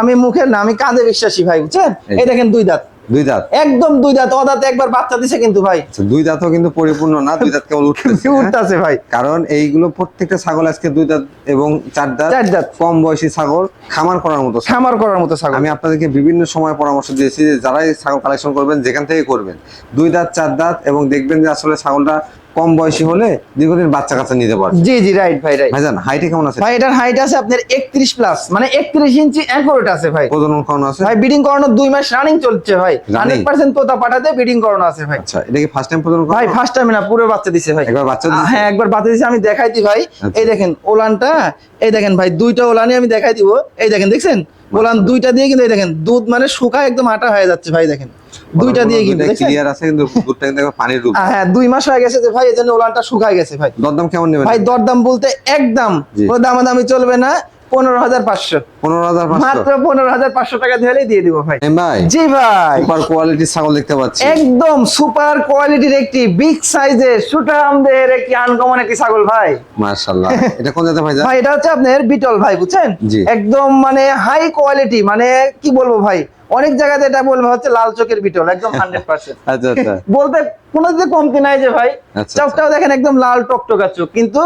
আমি মুখের না আমি কাঁধে বিশ্বাসী ভাই বুঝছেন। এই দেখেন দুই দাঁত। দুই দাঁত? একদম দুই দাঁত অদাঁত একবার বাচ্চা দিছে কিন্তু ভাই। আচ্ছা, দুই দাঁতও কিন্তু পরিপূর্ণ না দুই দাঁত কেবল উঠতেছে (laughs) হ্যাঁ? উঠতেছে ভাই। কারণ এইগুলো প্রত্যেকটা ছাগল আজকে দুই দাঁত এবং চার দাঁত চার দাঁত। কম বয়সী ছাগল খামার করার মতো খামার করার মতো ছাগল। আমি আপনাদেরকে বিভিন্ন সময় পরামর্শ দিয়েছি যে যারাই ছাগল কালেকশন করবেন যেখান থেকে করবেন। দুই দাঁত চার দাঁত এবং দেখবেন যে আসলে ছাগলটা কম বয়সী হলে দীর্ঘদিন বাচ্চা কাচ্চা নিতে পারবে। জি জি রাইট ভাই রাইট ভাইজান হাইটে কেমন আছে? ভাই এটার হাইট আছে আপনার একত্রিশ প্লাস মানে একত্রিশ ইঞ্চি অ্যাকোরেট আছে ভাই। প্রজনন করানো আছে? ভাই ব্রিডিং করানোর 2 মাস রানিং চলছে ভাই। Running? হান্ড্রেড পার্সেন্ট তোতা পাঠাতে ব্রিডিং করানো আছে ভাই। আচ্ছা এটা কি ফার্স্ট টাইম প্রজনন করানো? ভাই ফার্স্ট টাইম না পুরো বাচ্চা দিছে ভাই। একবার বাচ্চা দিছে? হ্যাঁ একবার বাচ্চা দিছে আমি দেখাই দিই ভাই। আচ্ছা। এই দেখেন ওলানটা এই দেখেন ভাই দুইটা ওলানি আমি দেখাই দিব। এই দেখেন দেখছেন? ওলান দুইটা দিয়ে কিন্তু এই দেখেন দুধ মানে শুকায় একদম আটা হয়ে যাচ্ছে ভাই দেখেন। দুইটা দিয়ে কিন্তু ক্লিয়ার আছে কিন্তু দুধটা কিন্তু পানির রূপ। হ্যাঁ দুই মাস হয়ে গেছে যে ভাই এজন্য জন্য ওলানটা শুকায় গেছে ভাই। দরদাম কেমন নেবেন? ভাই দরদাম বলতে একদম জি। কোনো দামাদামি চলবে না। পনেরো হাজার পাঁচশো। পনেরো হাজার মাত্র পনেরো হাজার পাঁচশো টাকা দিলেই দিয়ে দিব ভাই। ভাই জি ভাই। সুপার কোয়ালিটির ছাগল দেখতে পাচ্ছি। একদম সুপার কোয়ালিটির একটি বিগ সাইজের একটি আনকমন একটি ছাগল ভাই। (laughs) এটা কোন ভাইজান ভাই এটা হচ্ছে আপনার বিটল ভাই বুঝছেন? একদম মানে হাই কোয়ালিটি মানে কি বলব ভাই? অনেক জায়গাতে এটা বলব হচ্ছে লাল চোখের বিটল একদম হান্ড্রেড পার্সেন্ট (laughs) আচ্ছা আচ্ছা। বলতে কোনো দিকে কমতি নাই যে ভাই। আচ্ছা, চোখটাও দেখেন একদম লাল টকটকা চোখ। কিন্তু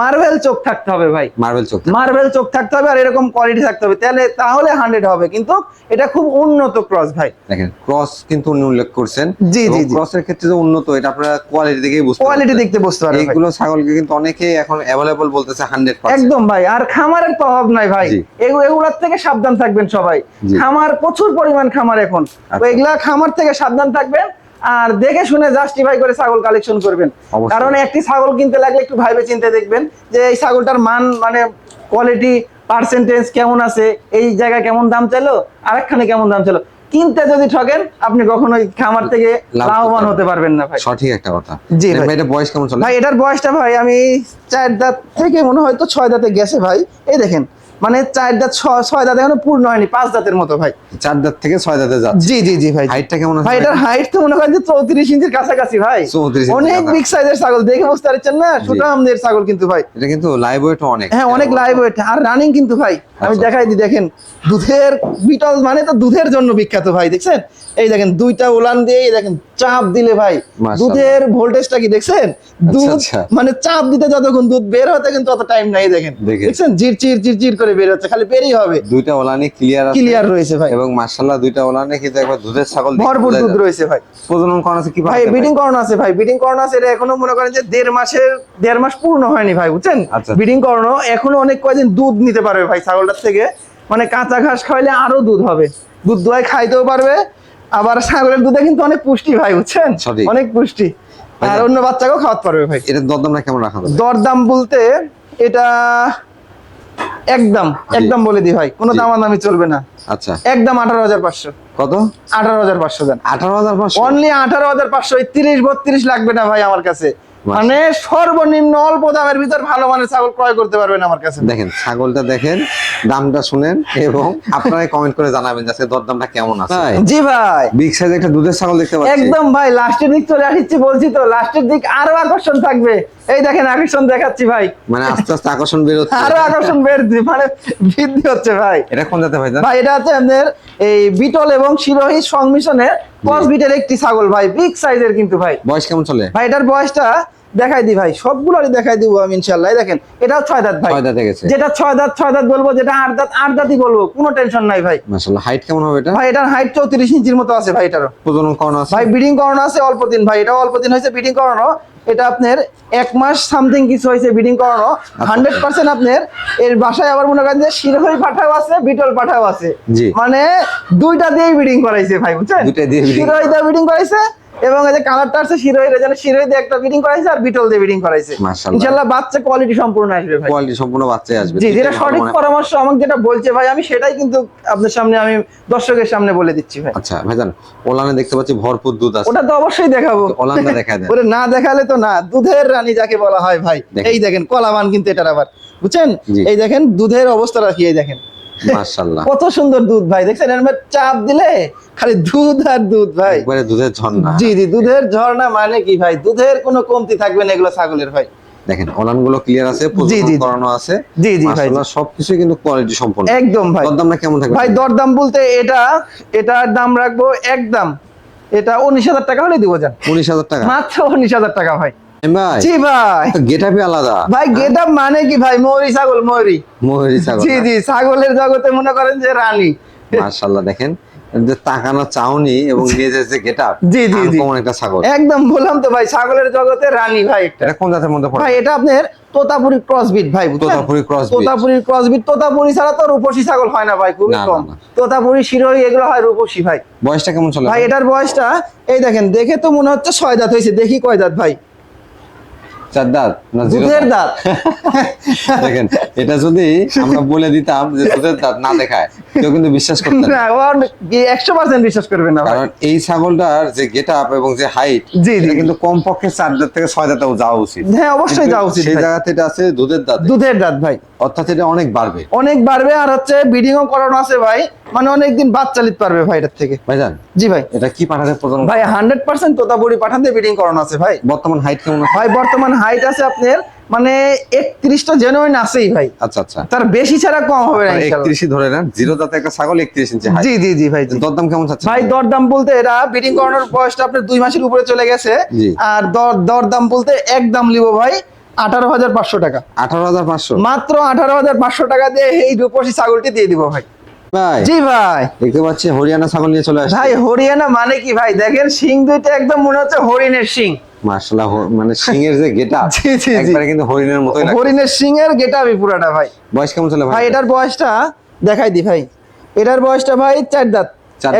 মার্বেল চোখ থাকতে হবে ভাই। মার্বেল চোখ মার্বেল চোখ থাকতে হবে আর এরকম কোয়ালিটি থাকতে হবে। তাহলে তাহলে হান্ড্রেড হবে। কিন্তু এটা খুব উন্নত ক্রস ভাই। দেখেন ক্রস কিন্তু উনি উল্লেখ করছেন। জি, জি। ক্রসের ক্ষেত্রে যে উন্নত এটা আপনারা কোয়ালিটি দেখেই বুঝতে কোয়ালিটি দেখতে বুঝতে। এইগুলো ছাগলকে কিন্তু অনেকেই এখন অ্যাভেলেবল বলতেছে হান্ড্রেড একদম ভাই। আর খামারের অভাব নাই ভাই। এগুলার থেকে সাবধান থাকবেন সবাই। খামার প্রচুর পরিমাণ খামার এখন। আচ্ছা। এগুলা খামার থেকে সাবধান থাকবেন। আর দেখে শুনে জাস্টিফাই করে ছাগল কালেকশন করবেন। কারণ একটি ছাগল কিনতে লাগলে একটু ভাইবে চিন্তে দেখবেন যে এই ছাগলটার মান মানে কোয়ালিটি পার্সেন্টেজ কেমন আছে এই জায়গায় কেমন দাম চাইলো আরেকখানে কেমন দাম চাইলো। কিনতে যদি ঠকেন আপনি কখনোই খামার থেকে লাভবান হতে পারবেন না ভাই। সঠিক একটা কথা। জি ভাই। ভাই, এটা বয়স কেমন চলে? ভাই এটার বয়সটা ভাই আমি চার দাঁত থেকে মনে হয় তো ছয় দাঁতে গেছে ভাই। এই দেখেন মানে চার দাঁত ছয় দাঁত এখনও পূর্ণ হয়নি পাঁচ দাঁতের মতো ভাই। চার দাঁত থেকে ছয় দাঁতে যাচ্ছে। জি জি জি ভাই। হাইটটা কেমন আছে ভাই এটার হাইট তো মনে করেন যে চৌত্রিশ ইঞ্চির কাছাকাছি ভাই। 34 ইঞ্চির অনেক। বিগ সাইজের ছাগল দেখে বুঝতে পারছেন না? সুটা আমদের ছাগল কিন্তু ভাই। এটা কিন্তু লাইভ ওয়েট অনেক। হ্যাঁ অনেক লাইভ ওয়েট আর রানিং কিন্তু ভাই আমি আচ্ছা। দেখাই দিই দেখেন দুধের বিটল মানে তো দুধের জন্য বিখ্যাত ভাই দেখছেন? এই দেখেন দুইটা উলান দিয়ে এই দেখেন চাপ দিলে ভাই। দুধের ভোল্টেজটা কি দেখছেন? দুধ আচ্ছা। মানে চাপ দিতে যতক্ষণ দুধ বের হতে কিন্তু অত টাইম নাই দেখেন। দেখেন। দেখছেন? জির চির জির চির করে বের হচ্ছে খালি বেরই হবে। দুইটা ওলানি ক্লিয়ার আছে। ক্লিয়ার রয়েছে ভাই। এবং দুইটা ওলানে কিন্তু একবার দুধের ছাগল ভরপুর দুধ রয়েছে ভাই। প্রজনন করানো আছে কি ভাই বিডিং করানো আছে ভাই বিডিং করানো আছে এটা এখনও মনে করেন যে দেড় মাসের দেড় মাস পূর্ণ হয়নি ভাই বুঝছেন? আচ্ছা। বিডিং করানো এখনও অনেক কয়দিন দুধ নিতে পারবে ভাই ছাগলটার থেকে। মানে কাঁচা ঘাস খাওয়াইলে আরও দুধ হবে। দুধ দোয়াই খাইতেও পারবে আবার ছাগলের দুধে কিন্তু অনেক পুষ্টি ভাই বুঝছেন। অনেক পুষ্টি। আর অন্য বাচ্চাকেও খাওয়াতে পারবে ভাই। এটা দরদামটা কেমন রাখা দরদাম বলতে এটা একদম একদম বলে দি ভাই কোনো জি। দামাদামি চলবে না। আচ্ছা। একদম আঠারো হাজার পাঁচশো। কত? আঠারো হাজার পাঁচশো দেন। আঠারো হাজার পাঁচশো? অনলি আঠারো হাজার পাঁচশো তিরিশ বত্রিশ লাগবে না ভাই আমার কাছে। মানে সর্বনিম্ন অল্প দামের ভিতর ভালো মানের ছাগল ক্রয় করতে পারবেন আমার কাছে। দেখেন ছাগলটা দেখেন দামটা শুনেন এবং আপনারা কমেন্ট করে জানাবেন যে দরদামটা কেমন আছে। জি ভাই। বিগ সাইজ একটা দুধের ছাগল দেখতে পাচ্ছি। একদম ভাই লাস্টের দিক চলে আসছি বলছি তো লাস্টের দিক আরও আকর্ষণ থাকবে। এই দেখেন আকর্ষণ দেখাচ্ছি ভাই। মানে আস্তে আস্তে আকর্ষণ বের হচ্ছে। আরও আকর্ষণ বেড়েছে মানে বৃদ্ধি হচ্ছে ভাই। এটা কোন জাতে ভাই ভাই এটা হচ্ছে আপনার এই বিটল এবং শিরোহী সংমিশ্রণে ক্রস বিটের একটি ছাগল ভাই বিগ সাইজের কিন্তু ভাই। বয়স কেমন চলে? ভাই এটার বয়সটা দেখাই দি ভাই সবগুলোরই দেখাই দিব আমি ইনশাল্লাহ দেখেন এটাও ছয় দাঁত ভাই। ছয় দাঁতে গেছে। যেটা ছয় দাঁত ছয় দাঁত বলব যেটা আট দাঁত আট দাঁতই বলব কোনো টেনশন নাই ভাই। মাশাআল্লাহ হাইট কেমন হবে এটা? ভাই এটার হাইট চৌত্রিশ ইঞ্চির মতো আছে ভাই এটারও। প্রজনন করানো আছে? ভাই ব্রিডিং করানো আছে অল্প দিন ভাই এটাও অল্প দিন হয়েছে ব্রিডিং করানো এটা আপনার এক মাস সামথিং কিছু হয়েছে ব্রিডিং করানো। আচ্ছা। হান্ড্রেড পার্সেন্ট আপনার এর বাসায় আবার মনে করেন যে শিরোহী পাঠাও আছে বিটল পাঠাও আছে। মানে দুইটা দিয়ে ব্রিডিং করাইছে ভাই বুঝছেন? দুইটা দিয়ে breeding ব্রিডিং করাইছে এবং এই যে কালারটা আছে এখানে শিরোহী দিয়ে একটা ব্রিডিং করাইছে আর বিটল দিয়ে ব্রিডিং করাইছে। ইনশাআল্লাহ বাচ্চা কোয়ালিটি সম্পূর্ণ আসবে ভাই। কোয়ালিটি সম্পূর্ণ আসবে। জি যেটা সঠিক পরামর্শ আমাকে যেটা বলছে ভাই আমি সেটাই কিন্তু আপনার সামনে আমি দর্শকের সামনে বলে দিচ্ছি ভাই। আচ্ছা ভাইজান ওলানে দেখতে পাচ্ছি ভরপুর দুধ আছে। ওটা তো অবশ্যই দেখাবো। ওলানটা দেখা দেন। ওরে না দেখালে তো না দুধের রানী যাকে বলা হয় ভাই। এই দেখেন কলামান কিন্তু এটার আবার। বুঝছেন? এই দেখেন দুধের অবস্থা রাখি এই দেখেন। মাশাআল্লাহ। কত সুন্দর দুধ ভাই দেখছেন? এর চাপ দিলে খালি দুধ আর দুধ ভাই। একবারে দুধের ঝর্ণা। জি জি দুধের ঝর্ণা মানে কি ভাই? দুধের কোনো কমতি থাকবে না এগুলো ছাগলের ভাই। দেখেন ওলানগুলো ক্লিয়ার আছে করানো আছে। জি জি ভাই। সবকিছু কিন্তু কোয়ালিটি সম্পন্ন। একদম ভাই। দরদামটা কেমন থাকবে? ভাই দরদাম বলতে এটা এটার দাম রাখব একদম। এটা উনিশ হাজার টাকা হলে দিব যান। উনিশ হাজার টাকা। মাত্র উনিশ হাজার টাকা ভাই। ভাই? জি ভাই। গেটাপি আলাদা। ভাই গেট মানে কি ভাই? ময়ূরী ছাগল ময়ূরী। ময়ূরী ছাগল। জি জি ছাগলের জগতে মনে করেন যে রানী। মাশাআল্লাহ দেখেন তাকানো চাউনি এবং নিজের যে গেটআপ জি, জি, জি। একটা ছাগল। একদম বললাম তো ভাই ছাগলের জগতে রানী ভাই এটা কোন জাতের মধ্যে পড়ে? ভাই এটা আপনার তোতাপুরি ক্রসবিট ভাই? তোতাপুরি। তোতাপুরি ক্রসবিট তোতাপুরি ছাড়া তো রূপসী ছাগল হয় না ভাই খুবই কম। তোতাপুরি শিরোহী এগুলো হয় রূপসী ভাই। বয়সটা কেমন চলে? ভাই এটার বয়সটা এই দেখেন দেখে তো মনে হচ্ছে ছয় দাঁত হয়েছে দেখি কয় দাঁত ভাই। চার দাঁত না দুধের দাঁত? (laughs) দেখেন এটা যদি আমরা বলে দিতাম যে দুধের দাঁত না দেখায় কেউ কিন্তু বিশ্বাস করতে না। একশো পার্সেন্ট বিশ্বাস করবে না কারণ এই ছাগলটার যে গেটআপ এবং যে হাইট জি, কিন্তু কমপক্ষে চার দাঁত থেকে ছয় দাঁতেও যাওয়া উচিত। হ্যাঁ অবশ্যই যাওয়া উচিত সেই। জায়গাতে এটা আছে দুধের দাঁত। দুধের দাঁত ভাই। অর্থাৎ এটা অনেক বাড়বে। অনেক বাড়বে আর হচ্ছে ব্রিডিংও করানো আছে ভাই। মানে অনেকদিন বাদ চালিত পারবে ভাই এটার থেকে। ভাইজান জি ভাই। এটা কি পাঠাতে প্রজনন ভাই হান্ড্রেড পার্সেন্ট পাঠাতে ব্রিডিং করানো আছে ভাই। বর্তমান হাইট কেমন ভাই বর্তমান হাইট আছে আপনার মানে একত্রিশটা জেনুইন আছেই ভাই। আচ্ছা আচ্ছা। তার বেশি ছাড়া কম হবে না। একত্রিশই ধরে নেন জিরো দাঁতে একটা ছাগল একত্রিশ ইঞ্চি জি জি জি ভাই দরদাম কেমন চাচ্ছে ভাই দরদাম বলতে এরা ব্রিডিং করানোর বয়সটা আপনার দুই মাসের উপরে চলে গেছে। আর দর দরদাম বলতে একদম লিবো ভাই আঠারো হাজার পাঁচশো টাকা। আঠারো হাজার পাঁচশো? মাত্র আঠারো হাজার পাঁচশো টাকা দিয়ে এই রূপসী ছাগলটি দিয়ে দিব ভাই। ভাই জি ভাই। দেখতে পাচ্ছি হরিয়ানা ছাগল নিয়ে চলে আসছে। ভাই হরিয়ানা মানে কি ভাই? দেখেন শিং দুইটা একদম মনে হচ্ছে হরিণের শিং। মার্শাল্লাহ মানে সিংহের যে গেটা (laughs) জি, জি। একবারে কিন্তু হরিণের মতো হরিণের সিং এর আমি পুরাটা ভাই বয়স কেমন চলে ভাই ভাই এটার বয়সটা দেখাই দি ভাই এটার বয়সটা ভাই চার দাঁত?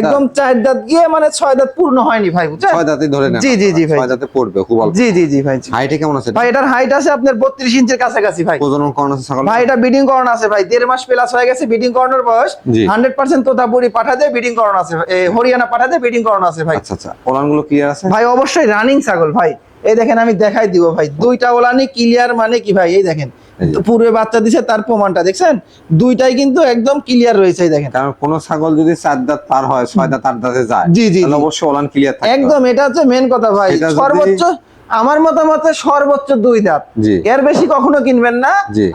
একদম চার দাঁত গিয়ে মানে ছয় দাঁত পূর্ণ হয়নি ভাই বুঝছেন? ছয় দাঁতে ধরে নেন। জি, জি, জি ভাই। ছয় দাঁতে পড়বে খুব অল্প। জি জি জি ভাই হাইটে কেমন আছে? ভাই এটার হাইট আছে আপনার বত্রিশ ইঞ্চের কাছাকাছি ভাই। প্রজনন করানো আছে ছাগল? ভাই এটা বিডিং করানো আছে ভাই। দেড় মাস প্লাস হয়ে গেছে বিডিং করানোর বয়স। জি। হান্ড্রেড পার্সেন্ট তোতাপুরি পাঠা দিয়ে বিডিং করানো আছে। হরিয়ানা পাঠা দিয়ে বিডিং করানো আছে ভাই। আচ্ছা আচ্ছা। ওলানগুলো ক্লিয়ার আছে? ভাই অবশ্যই রানিং ছাগল ভাই। এই দেখেন আমি দেখাই দিব ভাই। দুইটা ওলানি ক্লিয়ার মানে কি ভাই? এই দেখেন। পূর্বে বাচ্চা দিছে তার প্রমাণটা দেখছেন? দুইটাই কিন্তু একদম ক্লিয়ার রয়েছে দেখেন। কারণ কোন ছাগল যদি চার দাঁত পার হয় ছয় দাঁত আট দাঁতে যায় জি, জি, অবশ্যই ওলান ক্লিয়ার থাকে একদম এটা হচ্ছে মেন কথা ভাই। সর্বোচ্চ আমার মতামতে সর্বোচ্চ দুই দাঁত। এর বেশি কখনো কিনবেন না।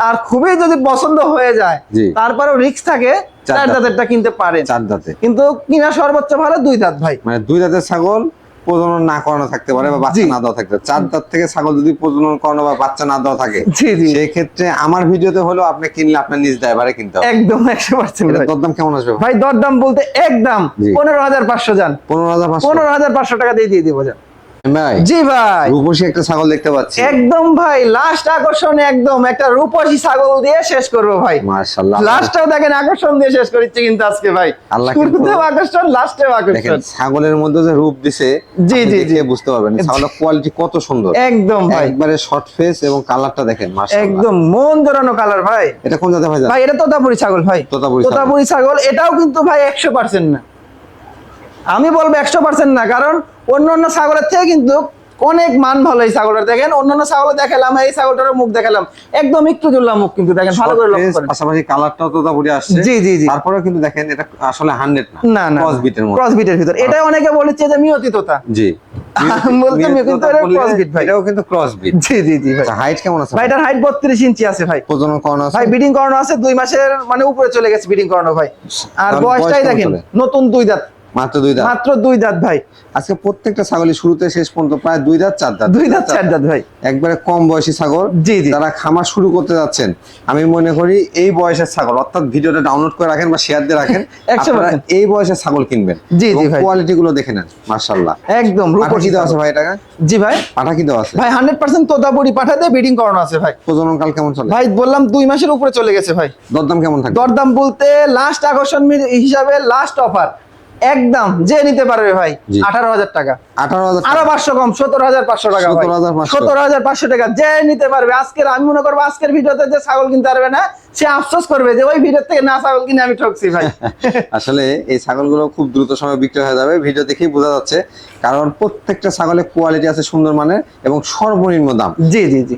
আর খুবই যদি পছন্দ হয়ে যায়। তারপরেও রিস্ক থাকে চার চার দাঁত। দাঁতেরটা কিনতে পারেন। চার দাঁতে। কিন্তু কিনা সর্বোচ্চ ভালো দুই দাঁত ভাই। মানে দুই দাঁতের ছাগল প্রজনন না করানো থাকতে পারে বা বাচ্চা না দেওয়া থাকতে পারে। চার দাঁত থেকে ছাগল যদি প্রজনন করানো বা বাচ্চা না দেওয়া থাকে সেই ক্ষেত্রে আমার ভিডিওতে হলো আপনি কিনলে আপনার নিজ ড্রাইভারে কিনতে হবে। একদম একশো পার্সেন্ট এটা দরদাম কেমন আসবে? ভাই দরদাম বলতে একদম। পনেরো হাজার পাঁচশো যান। পনেরো হাজার পনেরো হাজার পাঁচশো টাকা দিয়ে দিয়ে দিব যান। ভাই জি ভাই। রূপসী একটা ছাগল দেখতে পাচ্ছি। একদম ভাই লাস্ট আকর্ষণ একদম। একটা রূপসী ছাগল দিয়ে শেষ করব ভাই। মার্শাল্লাহ লাস্টটাও দেখেন আকর্ষণ দিয়ে শেষ করেছি কিন্তু আজকে ভাই। আল্লাহ শুরুতেও আকর্ষণ লাস্টেও আকর্ষণ। ছাগলের মধ্যে যে রূপ দিছে জি, আপনি জি, বুঝতে পারবেন ছাগলের কোয়ালিটি কত সুন্দর। একদম ভাই। একবারে শর্ট ফেস এবং কালারটা দেখেন একদম মন জোরানো কালার ভাই। এটা কোন জাতে ভাই ভাই এটা তোতাপুরি ছাগল ভাই। তোতাপুরি তোতাপুরি ছাগল এটাও কিন্তু ভাই একশো পার্সেন্ট না। আমি বলব একশো পার্সেন্ট না কারণ অন্য অন্য ছাগলের থেকে কিন্তু অনেক মান ভালো এই ছাগলটা দেখেন অন্যান্য ছাগল দেখালাম এই ছাগলটার মুখ দেখালাম। একদম একটু জুড়লাম মুখ কিন্তু দেখেন ভালো করে লক্ষ্য করেন। পাশাপাশি কালারটাও তো তারপরে আসছে। জি জি জি। তারপরে কিন্তু দেখেন এটা আসলে হান্ড্রেড না। না ক্রস বিটের মতো। ক্রস বিটের ভিতর এটা অনেকে বলেছে যে মিয়তি তোতা জি। (laughs) বলতে মিনিট কিন্তু এটা বললে cross ভাই। এটাও কিন্তু ক্রস বিট জি জি জি ভাই। হাইট কেমন আছে? ভাই এটার হাইট বত্রিশ ইঞ্চি আছে ভাই। প্রজনন করানো আছে? ভাই বিডিং করানো আছে দুই মাসের মানে উপরে চলে গেছে বিডিং করানো ভাই। আর বয়সটাই দেখেন নতুন দুই দাঁত। মাত্র দুই দাঁত? মাত্র দুই দাঁত ভাই। আজকে প্রত্যেকটা ছাগলই শুরুতে শেষ পর্যন্ত প্রায় দুই দাঁত চার দাঁত। দুই দাঁত চার দাঁত ভাই। একবারে কম বয়সী ছাগল। জি, জি। যারা খামার শুরু করতে যাচ্ছেন আমি মনে করি এই বয়সের ছাগল অর্থাৎ ভিডিওটা ডাউনলোড করে রাখেন বা শেয়ার দিয়ে রাখেন (laughs) আপনারা এই বয়সের ছাগল কিনবেন। জি, জি ভাই। কোয়ালিটি গুলো দেখে নেন মার্শাল্লাহ একদম পাঠা রূপসী দেওয়া আছে ভাই টাকা জি ভাই। পাঠা কি দেওয়া আছে? ভাই হান্ড্রেড পার্সেন্ট তোতাপুরি পাঠাতে বিডিং করানো আছে ভাই। প্রজনন কাল কেমন চলে? ভাই বললাম দুই মাসের উপরে চলে গেছে ভাই। দরদাম কেমন থাকে দরদাম বলতে লাস্ট আকর্ষণ হিসাবে লাস্ট অফার একদম যে নিতে পারবে ভাই আঠারো হাজার টাকা। আঠারো হাজার আরও পাঁচশো কম সতেরো হাজার পাঁচশো টাকা সতেরো হাজার পাঁচশো। টাকা যে নিতে পারবে। আজকের আমি মনে করব আজকের ভিডিওতে যে ছাগল কিনতে পারবে না সে আফসোস করবে যে ওই ভিডিও থেকে না ছাগল কিনে আমি ঠকছি ভাই। (laughs) আসলে এই ছাগলগুলো খুব দ্রুত সময় বিক্রি হয়ে যাবে। ভিডিও দেখেই বোঝা যাচ্ছে কারণ প্রত্যেকটা ছাগলের কোয়ালিটি আছে সুন্দর মানের এবং সর্বনিম্ন দাম। জি জি জি।